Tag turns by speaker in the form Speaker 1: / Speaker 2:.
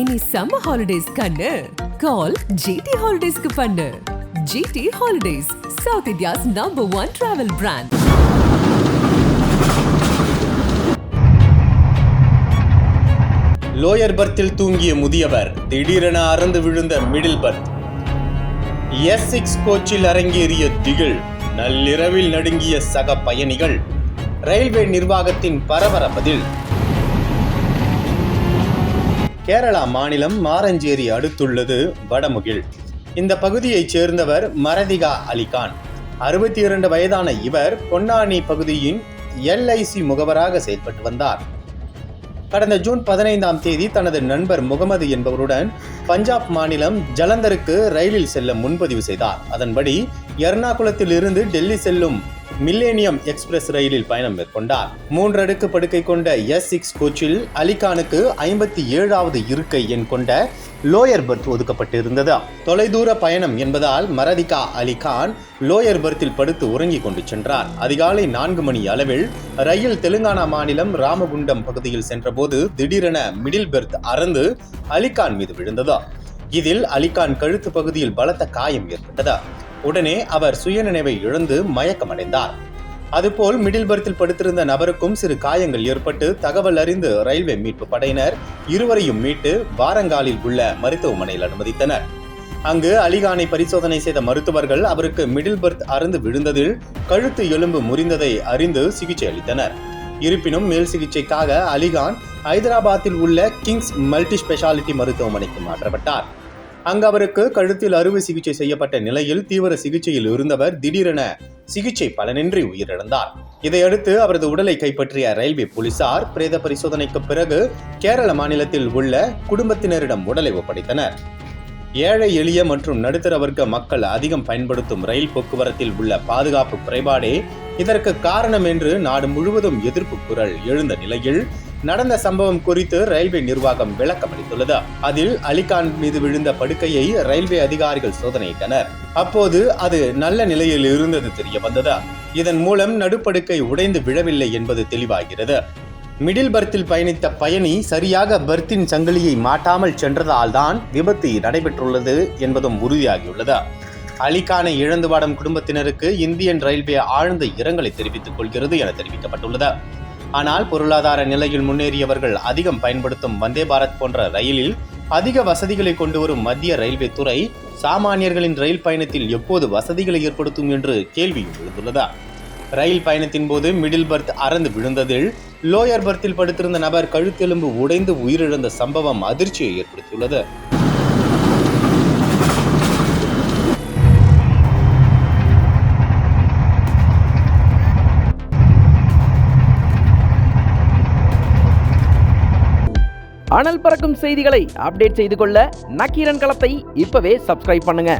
Speaker 1: இனி summer holidays கண்ணு. கால் GT ஹாலிடேஸ்க்கு பண்ணு. GT holidays south India's number one travel brand
Speaker 2: lower பர்த்தில் தூங்கிய முதியவர் திடீரென அறந்து விழுந்த மிடில் பர்த் எஸ் சிக்ஸ் கோச்சில் அரங்கேறிய திகில் நள்ளிரவில் நடுங்கிய சக பயணிகள் ரயில்வே நிர்வாகத்தின் பரபரப்பதில் கேரளா மாநிலம் மாரஞ்சேரி அடுத்துள்ளது வடமுகில். இந்த பகுதியைச் சேர்ந்தவர் மரதிகா அலிகான் அறுபத்தி இரண்டு வயதான இவர் பொன்னானி பகுதியின் எல்ஐசி முகவராக செயல்பட்டு வந்தார். கடந்த ஜூன் பதினைந்தாம் தேதி தனது நண்பர் முகமது என்பவருடன் பஞ்சாப் மாநிலம் ஜலந்தருக்கு ரயிலில் செல்ல முன்பதிவு செய்தார். அதன்படி எர்ணாகுளத்தில் இருந்து டெல்லி செல்லும் மில்லேனியம் எக்ஸ்பிரஸ் ரயிலில் பயணம் மேற்கொண்டார். மூன்றடுக்கு படுக்கை கொண்ட எஸ் சிக்ஸ் கோச்சில் அலிகானுக்கு ஐம்பத்தி ஏழாவது இருக்கை எண் கொண்ட லோயர் பர்த் ஒதுக்கப்பட்டிருந்தது. தொலைதூர பயணம் என்பதால் மரதிகா அலிகான் லோயர் பர்த்தில் படுத்து உறங்கிக் கொண்டு சென்றார். அதிகாலை நான்கு மணி அளவில் ரயில் தெலுங்கானா மாநிலம் ராமகுண்டம் பகுதியில் சென்றபோது திடீரென மிடில் பெர்த் அறந்து அலிகான் மீது விழுந்தது. இதில் அலிகான் கழுத்து பகுதியில் பலத்த காயம் ஏற்பட்டது. உடனே அவர் சுயநினைவை இழந்து மயக்கமடைந்தார். அதுபோல் மிடில் பர்த்தில் படுத்திருந்த நபருக்கும் சிறு காயங்கள் ஏற்பட்டு தகவல் அறிந்து ரயில்வே மீட்பு படையினர் இருவரையும் மீட்டு வாரங்காலில் உள்ள மருத்துவமனையில் அனுமதித்தனர். அங்கு அலிகானை பரிசோதனை செய்த மருத்துவர்கள் அவருக்கு மிடில் பர்த் அறுந்து விழுந்ததில் கழுத்து எலும்பு முறிந்ததை அறிந்து சிகிச்சை அளித்தனர். இருப்பினும் மேல் சிகிச்சைக்காக அலிகான் ஐதராபாத்தில் உள்ள கிங்ஸ் மல்டி ஸ்பெஷாலிட்டி மருத்துவமனைக்கு மாற்றப்பட்டார். அங்கு அவருக்கு கழுத்தில் அறுவை சிகிச்சை செய்யப்பட்ட நிலையில் தீவிர சிகிச்சையில் இருந்தவர் திடீரென சிகிச்சை பலனின்றி உயிரிழந்தார். இதையடுத்து அவரது உடலை கைப்பற்றிய ரயில்வே போலீசார் பிரேத பரிசோதனைக்கு பிறகு கேரள மாநிலத்தில் உள்ள குடும்பத்தினரிடம் உடலை ஒப்படைத்தனர். ஏழை எளிய மற்றும் நடுத்தர வர்க்க மக்கள் அதிகம் பயன்படுத்தும் ரயில் போக்குவரத்தில் உள்ள பாதுகாப்பு குறைபாடே இதற்கு காரணம் என்று நாடு முழுவதும் எதிர்ப்பு குரல் எழுந்த நிலையில் நடந்த சம்பவம் குறித்து ரயில்வே நிர்வாகம் விளக்கம் அளித்துள்ளது. அதில் அலிகான் மீது விழுந்த படுக்கையை ரயில்வே அதிகாரிகள் சோதனையிட்டனர். அப்போது அது நல்ல நிலையில் இருந்தது தெரிய வந்தது. இதன் மூலம் நடுப்படுக்கை உடைந்து விழவில்லை என்பது தெளிவாகிறது. மிடில் பர்த்தில் பயணித்த பயணி சரியாக பர்த்தின் சங்கிலியை மாட்டாமல் சென்றதால் தான் விபத்து நடைபெற்றுள்ளது என்பதும் உறுதியாகியுள்ளது. அலிகானை இழந்து வாடும் குடும்பத்தினருக்கு இந்தியன் ரயில்வே ஆழ்ந்த இரங்கலை தெரிவித்துக் கொள்கிறது என தெரிவிக்கப்பட்டுள்ளது. ஆனால் பொருளாதார நிலையில் முன்னேறியவர்கள் அதிகம் பயன்படுத்தும் வந்தே பாரத் போன்ற ரயிலில் அதிக வசதிகளை கொண்டு வரும் மத்திய ரயில்வே துறை சாமானியர்களின் ரயில் பயணத்தில் எப்போது வசதிகளை ஏற்படுத்தும் என்று கேள்வி எழுந்துள்ளதா. ரயில் பயணத்தின் போது மிடில் பர்த் அறந்து விழுந்ததில் லோயர் பர்த்தில் படுத்திருந்த நபர் கழுத்தெலும்பு உடைந்து உயிரிழந்த சம்பவம் அதிர்ச்சியை ஏற்படுத்தியுள்ளது.
Speaker 3: அனல் பறக்கும் செய்திகளை அப்டேட் செய்து கொள்ள நக்கீரன் களத்தை இப்பவே சப்ஸ்கிரைப் பண்ணுங்க.